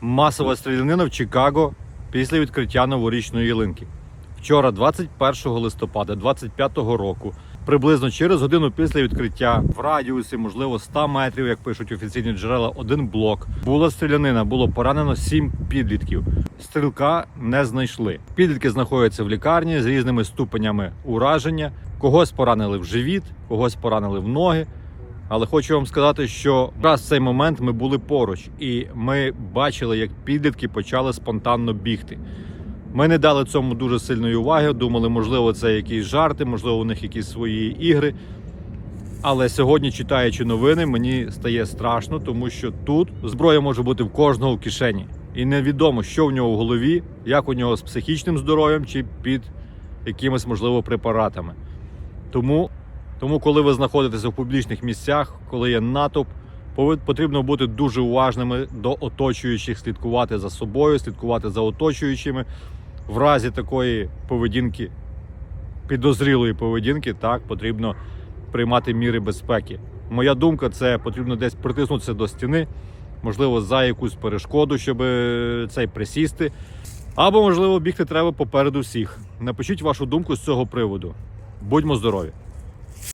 Масова стрілянина в Чикаго після відкриття новорічної ялинки. Вчора, 21 листопада 25-го року, приблизно через годину після відкриття в радіусі, можливо, 100 метрів, як пишуть офіційні джерела, один блок. Була стрілянина, було поранено 7 підлітків. Стрілка не знайшли. Підлітки знаходяться в лікарні з різними ступенями ураження. Когось поранили в живіт, когось поранили в ноги. Але хочу вам сказати, що якраз в цей момент ми були поруч, і ми бачили, як підлітки почали спонтанно бігти. Ми не дали цьому дуже сильної уваги. Думали, можливо, це якісь жарти, можливо, у них якісь свої ігри. Але сьогодні, читаючи новини, мені стає страшно, тому що тут зброя може бути в кожного в кишені. І невідомо, що в нього в голові, як у нього з психічним здоров'ям чи під якимись, можливо, препаратами. Тому, тому коли ви знаходитеся в публічних місцях, коли є натовп, потрібно бути дуже уважними до оточуючих, слідкувати за собою, слідкувати за оточуючими. В разі такої поведінки, підозрілої поведінки, так потрібно приймати міри безпеки. Моя думка, це потрібно десь притиснутися до стіни, можливо, за якусь перешкоду, щоб е, цей присісти. Або, можливо, бігти треба попереду всіх. Напишіть вашу думку з цього приводу. Будьмо здорові!